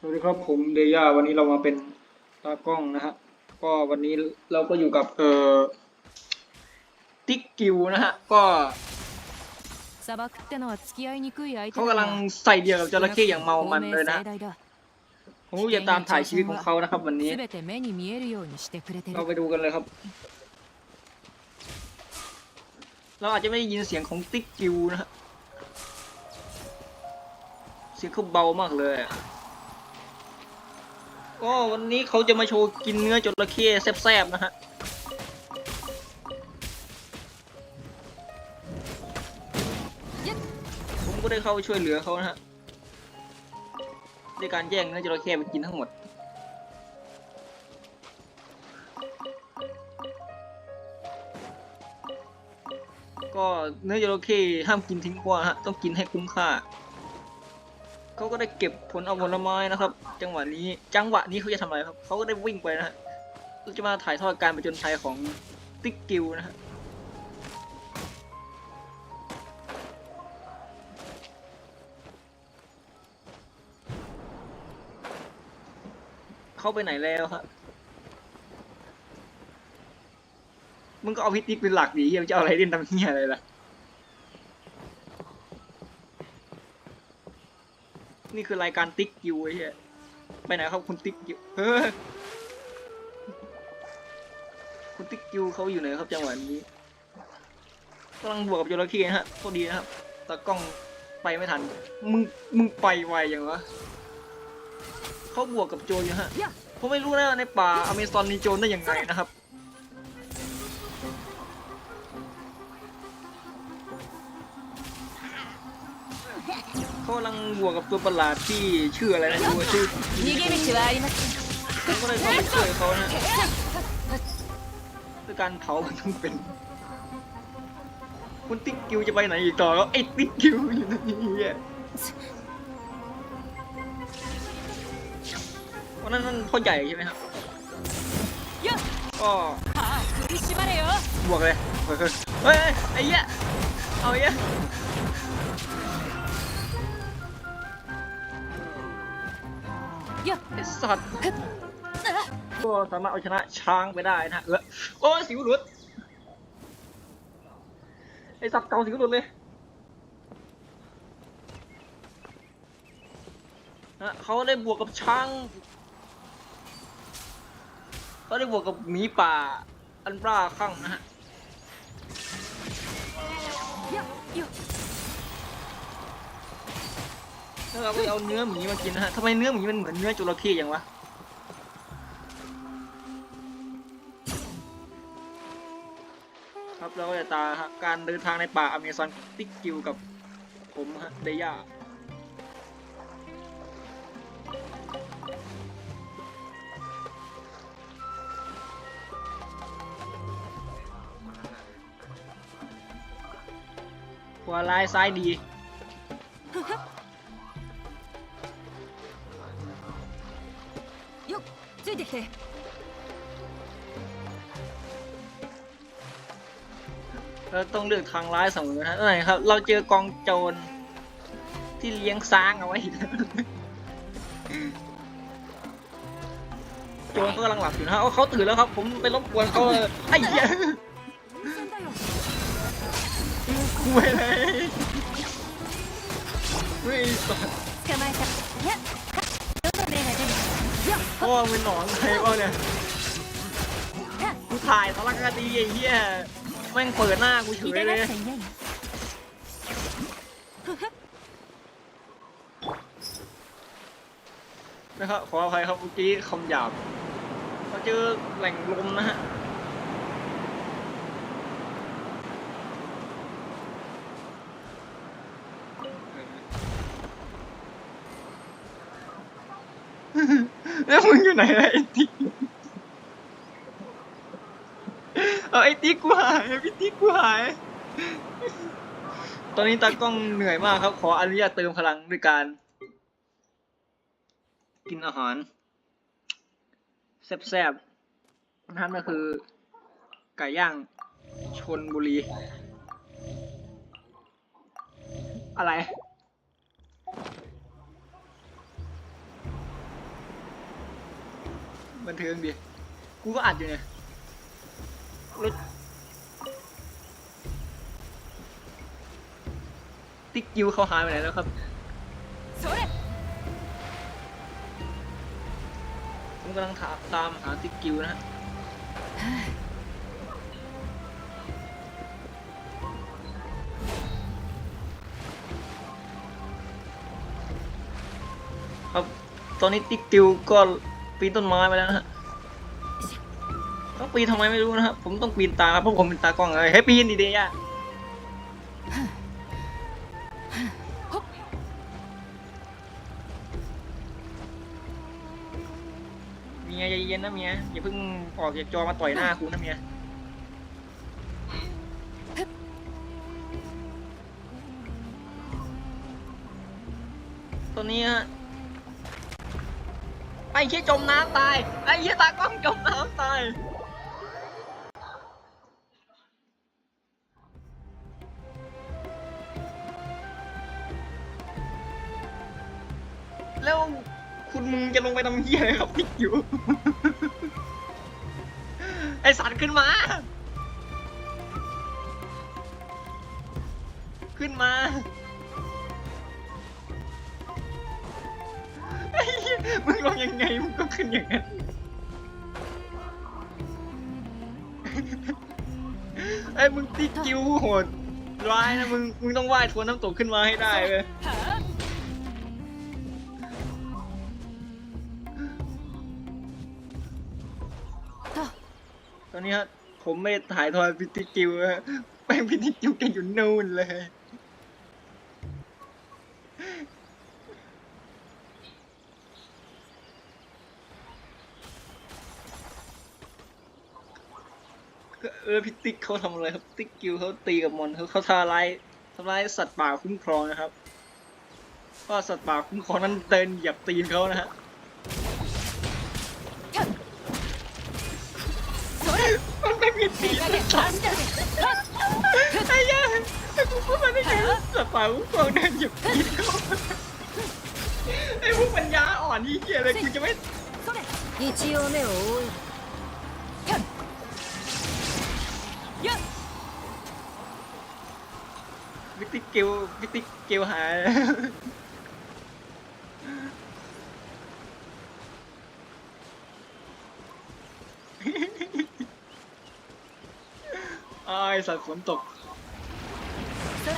สวัสดีครับผมเดีย่วันนี้เรามาเป็นตากล้องนะฮะก็วันนี้เราก็อยู่กับเอ่อติ๊กกิวนะฮะก็เขากำลังใส่เดียวกับจระเข้อย่างเมามันเลยนะผมอยากตามถ่ายชีวิตของเขานะครับ วันนี้เราไปดูกันเลยครับ เราอาจจะไม่ได้ยินเสียงของติ๊กกิวนะฮะเสียงเขาเบามากเลยอะ ก็วันนี้เขาจะมาโชว์กินเนื้อจระเข้แซ่บๆนะฮะ ผมก็ได้เข้าไปช่วยเหลือเขานะฮะด้วยการแย่งเนื้อจระเข้ไปกินทั้งหมด ก็เนื้อจระเข้ห้ามกินทิ้งขว้างฮะ ต้องกินให้คุ้มค่า เขาก็ได้เก็บผลเอาผลไม้นะครับ จังหวะนี้จังหวะนี้เขาจะทำอะไรครับเขาก็ได้วิ่งไปนะฮะจะมาถ่ายทอดการประจนภัยของติ๊กกิวนะฮะเข้าไปไหนแล้วครับมึงก็เอาพิติกเป็นหลักดีเฮียมึงจะเอาอะไรเล่นทำเฮียอะไรล่ะ นี่คือรายการติ๊กกิวไอ้เฮียไปไหนครับคุณติ๊กกิวเฮ้ยคุณติ๊กกิวเขาอยู่ไหนครับจังหวะนี้กำลังบวกกับจระเข้นะฮะโทษดีนะครับตากล้องไปไม่ทัน มึง มึงไปไวอย่างวะเขาบวกกับโจอยู่ฮะ ผมไม่รู้นะในป่าอเมซอนมีโจรได้ยังไงนะครับ เขากำลังบวกกับตัวประหลาดที่ชื่ออะไรนะดูว่าชื่อ 逃げ道はありません ผมก็เลยเข้าไปช่วยเขานะด้วยการเผามันต้องเป็น คุณติ๊กกิวจะไปไหนอีกต่อแล้วไอ้ติ๊กกิวอยู่ตรงนี้อ่ะวันนั้นนั่นพ่อใหญ่ใช่ไหมครับ よっ ก็ ああ首絞まれよ บวกเลยเฮ้ยเฮ้ยเฮ้ยไอ้เหี้ยเอาไอ้เหี้ย สัตว์ก็สามารถเอาชนะช้างไปได้นะฮะเออโอ้สิวหลุดไอ้สัตว์เก่าสิวหลุดเลยนะเขาได้บวกกับช้างเขาได้บวกกับหมีป่าอันบ้าคลั่งนะฮะ แล้วเราก็เอาเนื้อหมีมากินนะฮะทำไมเนื้อหมีมันเหมือนเนื้อจระเข้อย่างวะครับเราก็จะตาฮะการเดินทางในป่าอเมซอนติ๊กกิวกับผมฮะเดย่าขวาลายซ้ายดี ついてきて เราต้องเลือกทางร้ายเสมอนะนั่นไงครับ เราเจอกองโจรที่เลี้ยงช้างเอาไว้ โจรเขากำลังหลับอยู่นะฮะเอาเขาตื่นแล้วครับ ผมไปรบกวนเขาเลยไอ้เหี้ย 線だよ คุยเลยเฮ้ยสัส 捕まえたいやどの目が出るよっ พ่อเป็นหนอนใครบ้างเนี่ยกูถ่ายสารคดีไอ้เหี้ยแม่งเปิดหน้ากูเฉยเลยนะครับขออภัยครับเมื่อกี้คำหยาบเราเจอแหล่งลมนะฮะ อยู่ไหนล่ะไอ้ติ๊กเอาไอ้ติ๊กกูหายพี่ติ๊กกูหาย ตอนนี้ตากล้องเหนื่อยมากครับ ขออนุญาตเติมพลังด้วยการ กินอาหารแซ่บๆนั่นก็คือ ไก่ย่างชนบุรี อะไร บันเทิงดิ กูก็อัดอยู่เนี่ยรถติ๊กกิวเขาหายไปไหนแล้วครับそれผมกำลังถามตามหาติ๊กกิวนะฮะครับ ตอนนี้ติ๊กกิวก็ ปีนต้นไม้ไปแล้วนะฮะต้องปีนทำไมไม่รู้นะครับผมต้องปีนตามครับเพราะผมเป็นตากล้องเลยให้ปีนดีเดียะเมียใจเย็นนะเมียอย่าเพิ่งออกจากจอมาต่อยหน้าคุณนะเมียตอนนี้ฮะ อ้เชี่ยจมน้ำตาย ไอ้เชี่ยตากล้องจมน้ำตาย แล้วคุณมึงจะลงไปทำเหี้ยอะไรครับติ๊กอยู่ ไอสัตว์ขึ้นมา ขึ้นมา มึงลงยังไงมึงก็ขึ้นอย่างนั้นไอ้มึงติ๊กกิ้วโหดร้ายนะมึงมึงต้องว่ายทวนน้ำตกขึ้นมาให้ได้เลยตอนนี้ฮะผมไม่ถ่ายทอดพิติกิวฮะแม่งพิติกิวแกอยู่นู่นเลย ออพิติกเขาทำอะไรครับพิติกิวเขาตีกับมอนเขาเขาทำลายทำลายสัตว์ป่าคุ้มครองนะครับว่าสัตว์ป่าคุ้มครองนั้นเดินเหยียบตีนเขานะฮะ それ มันไม่มีตีน メガネアンダーで ไอ้เหี้ยังกูพูดมาได้ไงสัตว์ป่าคุ้มครองเดินเหยียบตีนเขาไอ้พวกปัญญาอ่อนนี่เหี้ยเลยกูจะไม่ それ一応目を覆 うやっ พิติกิวพิติกิวหายไอ้สัตว์ฝนตก そら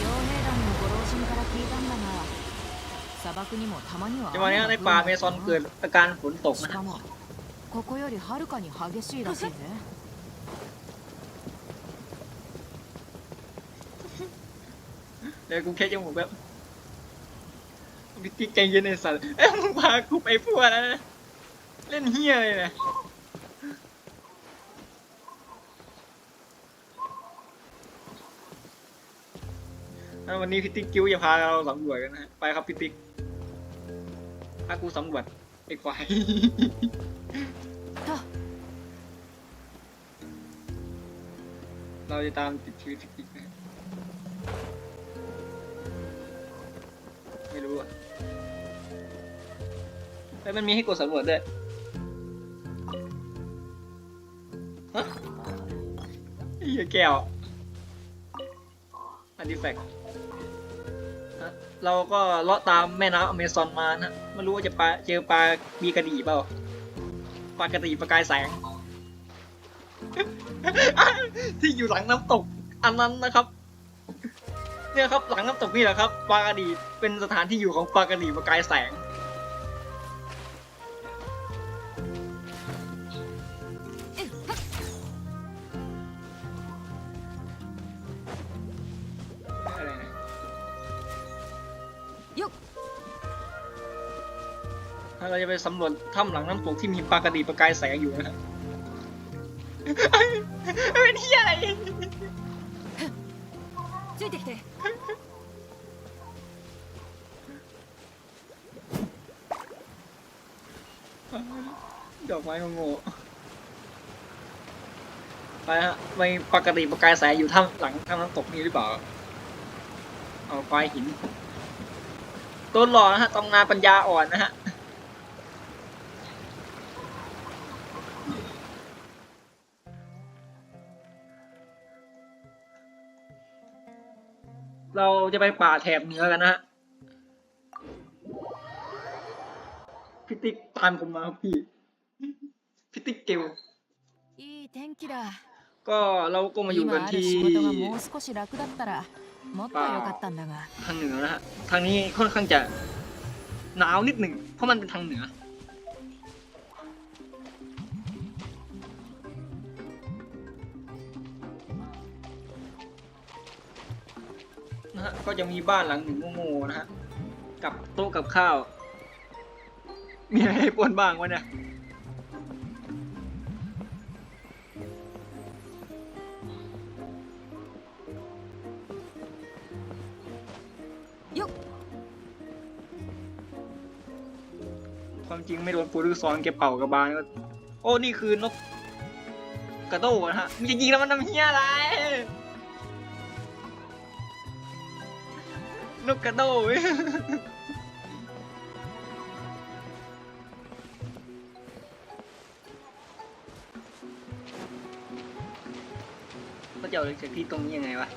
傭兵団のご老人から聞いたんだが砂漠にもたまには จังหวะนี้ในป่าเมซอนเกิดอาการฝนตก し นะ かもここよりはるかに激しいらしいぜ ดี๋ยวกูแค่จมูกแบบพิติใจเย็นไอ้สัตว์เอ้ยมึงพากูไปพัวแล้วนะเล่นเฮียเลยนะอะวันนี้พิติกิ้วจะพาเราสำรวจกันนะฮะไปครับพิติกพากูสำรวจไอ้ควายとเราจะตามติดชีวิตพิติกนะ แต่มันมีให้กดสำรวจด้วยฮะไอ้เหี้ยแก้วอันดีแฟกเราก็เลาะตามแม่น้ำอเมซอนมานะไม่รู้ว่าจะปลาเจอปลามีกระดี่เปล่าปลากระดี่ประกายแสง ที่อยู่หลังน้ำตก อันนั้นนะครับ เนี่ยครับหลังน้ำตกนี่แหละครับปลากระดีเป็นสถานที่อยู่ของปลากระดีประกายแสง เราจะไปสำรวจถ้ำหลังน้ำตกที่มีปลากระดีประกายแสงอยู่นะครับ เป็นที่อะไร ついてきて ดอกไม้โง่ๆไปฮะไปปกติประกายแสงอยู่ถ้ำหลังถ้ำน้ำตกนี้หรือเปล่า เอาไฟหินต้นหล่อนะฮะตำนานปัญญาอ่อนนะฮะ เราจะไปป่าแถบเหนือกันนะฮะพิติกตามผมมาครับพี่พิติกเกลก็เราก็มาอยู่กันที่ทางเหนือนะฮะทางนี้ค่อนข้างจะหนาวนิดหนึ่งเพราะมันเป็นทางเหนือ นะฮะ ก็จะมีบ้านหลังหนึ่งโง่ๆนะฮะ กับโต๊ะกับข้าว มีอะไรให้ปนบ้างวะเนี่ยよっความจริงไม่โดนปูรุซอนแกเป่ากระบาลก็ โอ้ นี่คือนกกระโดดนะฮะ มันจะยิงแล้วมันทำเฮียอะไร นกกระโดดก็จะเอาจากที่ตรงนี้ยังไงวะ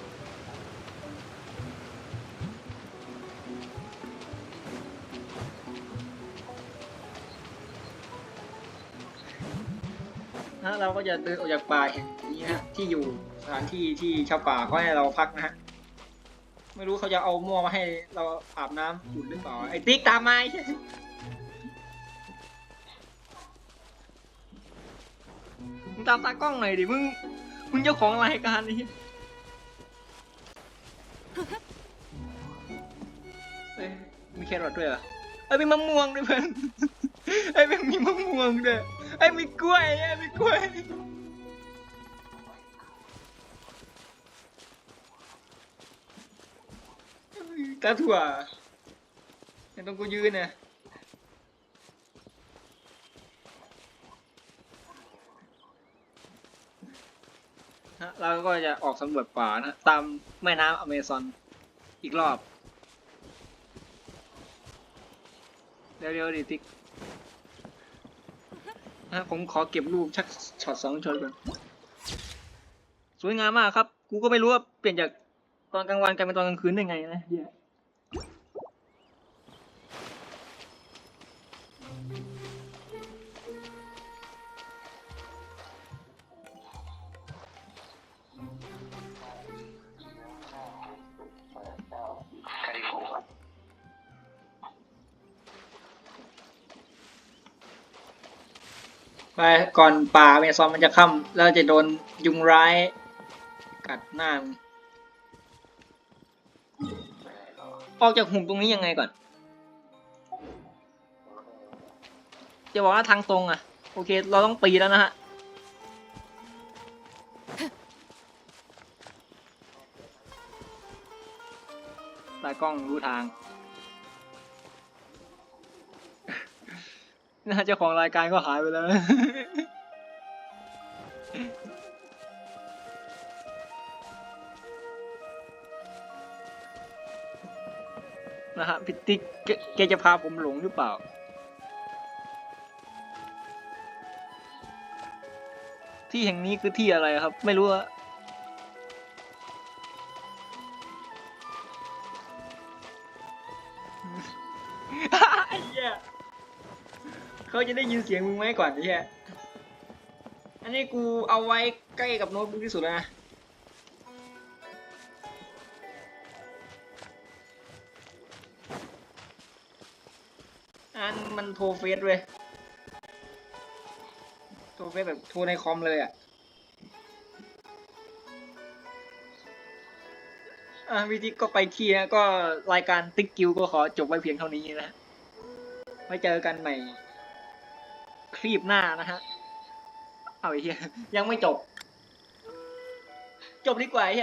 นะเราก็จะเดินออกจากป่าแห่งนี้ฮะที่อยู่สถานที่ที่ชาวป่าเขาให้เราพักนะฮะ ไม่รู้เขาจะเอาหม้อมาให้เราอาบน้ำอุ่นหรือเปล่าไอ้ติ๊กตามมาไอ้เหี้ยมึงตามตากล้องหน่อยดิมึงมึงเจ้าของรายการนี้เอ้ยมีแครอทด้วยเหรอเอ้ยมีมะม่วงด้วยเพื่อนเอ้ยมีมะม่วงด้วยไอ้ยมีกล้วยไอ้ยมีกล้วย ตาถั่วเห็นตรงกูยืนนะฮะเราก็จะออกสำรวจป่านะ ตามแม่น้ำอเมซอนอีกรอบ เร็วๆดิติ๊กนะผมขอเก็บรูปชักช็อตสองช็อตก่อนสวยงามมากครับ กูก็ไม่รู้ว่าเปลี่ยนจากตอนกลางวันกลายเป็นตอนกลางคืนได้ไงนะเหี้ย ไปก่อนป่าเมซอนมันจะค่ำแล้วจะโดนยุงร้าย กัดหน้ามึงออกจากหุ่มตรงนี้ยังไงก่อนจะบอกว่าทางตรงอะโอเค เราต้องปีแล้วนะฮะตากล้องรู้ทาง น่าจ้าของรายการก็หายไปแล้วนะฮะพิติกแกจะพาผมหลงหรือเปล่า ที่แห่งนี้คือที่อะไรครับ ไม่รู้อะ เขาจะได้ยินเสียงมึงไหมก่อนไอ้เหี้ยอันนี้กูเอาไว้ใกล้กับโน้ตบุ๊กที่สุดแล้วนะอันมันโทรเฟซเว้ยโทรเฟซแบบโทรในคอมเลยอะอะวิธีก็ไปขี้นะก็รายการติ๊กกิวก็ขอจบไว้เพียงเท่านี้นะไว้เจอกันใหม่ คลิบหน้านะฮะ เอาไอ้เหี้ยยังไม่จบ จบดีกว่าไอ้เหี้ย